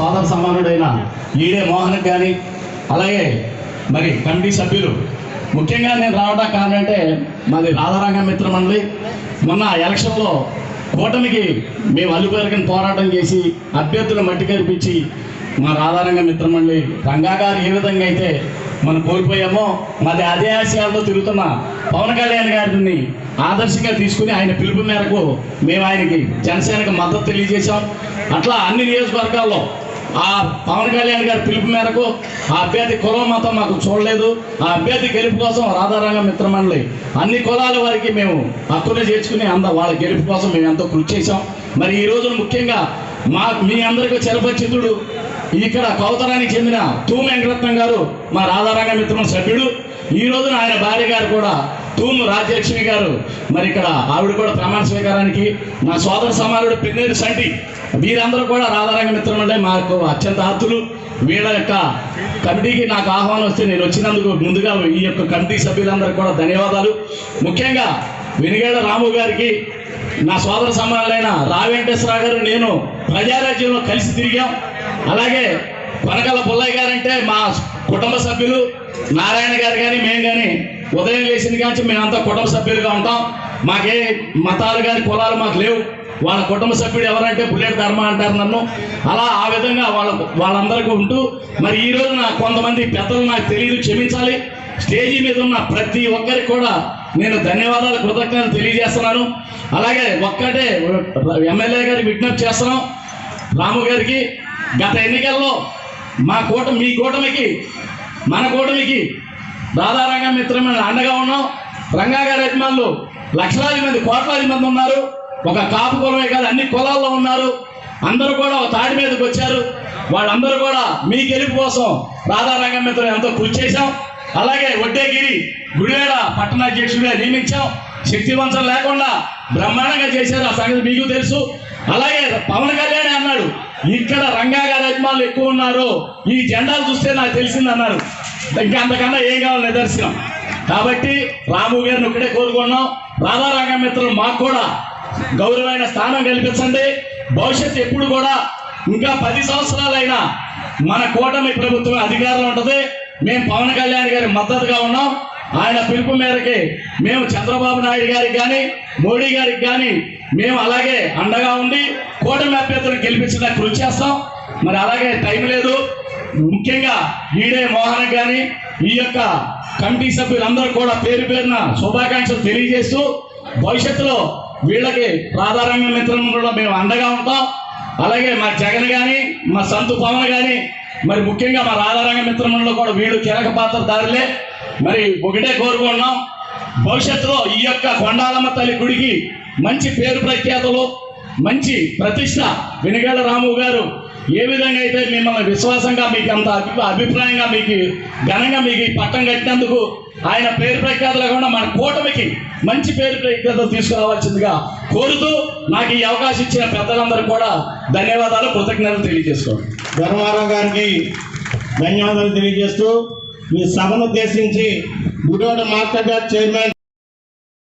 సోదర సమానుడైన ఈడే మోహన్ కానీ అలాగే మరి కమిటీ సభ్యులు. ముఖ్యంగా నేను రావడం కారణంటే మాది రాధారంగ మిత్రమండలి మొన్న ఎలక్షన్లో కూటమికి మేము అల్లుపేరకని పోరాటం చేసి అభ్యర్థులు మట్టి కనిపించి మా రాధారంగ మిత్రమండలి రంగా గారు ఏ విధంగా అయితే మనం కోల్పోయామో మాది అదే ఆశయాలతో తిరుగుతున్న పవన్ కళ్యాణ్ గారిని ఆదర్శంగా తీసుకుని ఆయన పిలుపు మేరకు మేము ఆయనకి జనసేనకు మద్దతు తెలియజేశాం. అట్లా అన్ని నియోజకవర్గాల్లో ఆ పవన్ కళ్యాణ్ గారి పిలుపు మేరకు ఆ అభ్యర్థి కులం మతం మాకు చూడలేదు. ఆ అభ్యర్థి గెలుపు కోసం రాధారంగ మిత్రమండలి. అన్ని కులాల వారికి మేము హక్కును చేర్చుకుని అంద వాళ్ళ గెలుపు కోసం మేము ఎంతో కృషి చేశాం. మరి ఈ రోజున ముఖ్యంగా మా మీ అందరికీ చిరపరిచితుడు ఇక్కడ కౌతరానికి చెందిన తూ వెంకరత్నం గారు మా రాధారంగ మిత్రం సభ్యుడు. ఈ రోజున ఆయన భార్య గారు కూడా తూము రాజ్యలక్ష్మి గారు. మరి ఇక్కడ ఆవిడ కూడా ప్రమాణ స్వీకారానికి నా సోదర సమానుడు పిన్నేరు సంటి. వీరందరూ కూడా రాధారంగ మిత్రమంటే మాకు అత్యంత ఆతులు. వీళ్ళ యొక్క కమిటీకి నాకు ఆహ్వానం వస్తే నేను వచ్చినందుకు ముందుగా ఈ యొక్క కమిటీ సభ్యులందరికీ కూడా ధన్యవాదాలు. ముఖ్యంగా వెనుగేడ రాము గారికి నా సోదర సమానులైన రా గారు నేను ప్రజారాజ్యంలో కలిసి తిరిగాం. అలాగే కొనకల పుల్లయ్య గారంటే మా కుటుంబ సభ్యులు నారాయణ గారు కానీ మేము కానీ ఉదయం లేచిన కానీ మేమంతా కుటుంబ సభ్యులుగా ఉంటాం. మాకే మతాలు కానీ కులాలు మాకు లేవు. వాళ్ళ కుటుంబ సభ్యుడు ఎవరంటే బుల్లెట్ ధర్మ అంటారు నన్ను. అలా ఆ విధంగా వాళ్ళ వాళ్ళందరికీ ఉంటూ మరి ఈ నా కొంతమంది పెద్దలు నాకు తెలియదు క్షమించాలి. స్టేజీ మీద ఉన్న ప్రతి ఒక్కరికి కూడా నేను ధన్యవాదాలు కృతజ్ఞతలు తెలియజేస్తున్నాను. అలాగే ఒక్కటే ఎమ్మెల్యే గారికి విజ్ఞప్తి చేస్తున్నాం. రాము గారికి గత ఎన్నికల్లో మా కూటమి మీ కూటమికి మన కూటమికి రాధారంగ మిత్రమైన అండగా ఉన్నాం. రంగా గారి అభిమానులు లక్షలాది మంది కోట్లాది మంది ఉన్నారు. ఒక కాపు కులమే కాదు అన్ని కులాల్లో ఉన్నారు. అందరూ కూడా ఒక తాడి మీదకి వచ్చారు. వాళ్ళందరూ కూడా మీ గెలుపు కోసం రాధారంగ మిత్రం ఎంతో కృషి చేశాం. అలాగే వడ్డేగిరి గుడివేడ పట్టణాధ్యక్షుడిగా నియమించాం. శక్తివంతం లేకుండా బ్రహ్మాండంగా చేశారు. ఆ సంగతి మీకు తెలుసు. అలాగే పవన్ కళ్యాణ్ అన్నాడు ఇక్కడ రంగా గారి అభిమానులు ఎక్కువ ఉన్నారు. ఈ జెండాలు చూస్తే నాకు తెలిసింది అన్నారు అంతకన్నా ఏం కావాలి నిదర్శనం? కాబట్టి రాము గారిని ఒకటే కోరుకున్నాం. రాధారంగ మిత్రులు మాకు కూడా గౌరవమైన స్థానం కల్పించండి. భవిష్యత్తు ఎప్పుడు కూడా ఇంకా పది సంవత్సరాలైనా మన కూటమి ప్రభుత్వం అధికారంలో ఉంటుంది. మేము పవన్ కళ్యాణ్ గారి మద్దతుగా ఉన్నాం. ఆయన పిలుపు మేరకి మేము చంద్రబాబు నాయుడు గారికి కానీ మోడీ గారికి కానీ మేము అలాగే అండగా ఉండి కూటమి అభ్యర్థులు గెలిపించడానికి కృషి చేస్తాం. మరి అలాగే టైం లేదు. ముఖ్యంగా ఈడే మోహన్ కానీ ఈ యొక్క కమిటీ సభ్యులందరూ కూడా పేరు పేరున శుభాకాంక్షలు తెలియజేస్తూ భవిష్యత్తులో వీళ్ళకి ప్రాధాన్య మిత్రం కూడా మేము అండగా ఉంటాం. అలాగే మా జగన్ కానీ మా సంతు పవన్ కానీ మరి ముఖ్యంగా మా రాధారంగ మిత్రంలో కూడా వీళ్ళు కీలక పాత్రదారులే మరి ఒకటే కోరుకున్నాం భవిష్యత్తులో ఈ యొక్క కొండాలమ్మ తల్లి గుడికి మంచి పేరు ప్రఖ్యాతులు మంచి ప్రతిష్ట వెనుగేల రాము గారు ఏ విధంగా అయితే మిమ్మల్ని విశ్వాసంగా మీకు అంత అభిప్రాయంగా మీకు ఘనంగా మీకు ఈ పట్టం కట్టినందుకు ఆయన పేరు ప్రఖ్యాతలు కాకుండా మన కూటమికి మంచి పేరు ప్రఖ్యాతలు తీసుకురావాల్సిందిగా కోరుతూ నాకు ఈ అవకాశం ఇచ్చిన పెద్దలందరూ కూడా ధన్యవాదాలు కృతజ్ఞతలు తెలియజేసుకోండి. ధర్మారావు గారికి ధన్యవాదాలు తెలియజేస్తూ మీ సభను ఉద్దేశించి గుడివాడ మార్కెట్ చైర్మన్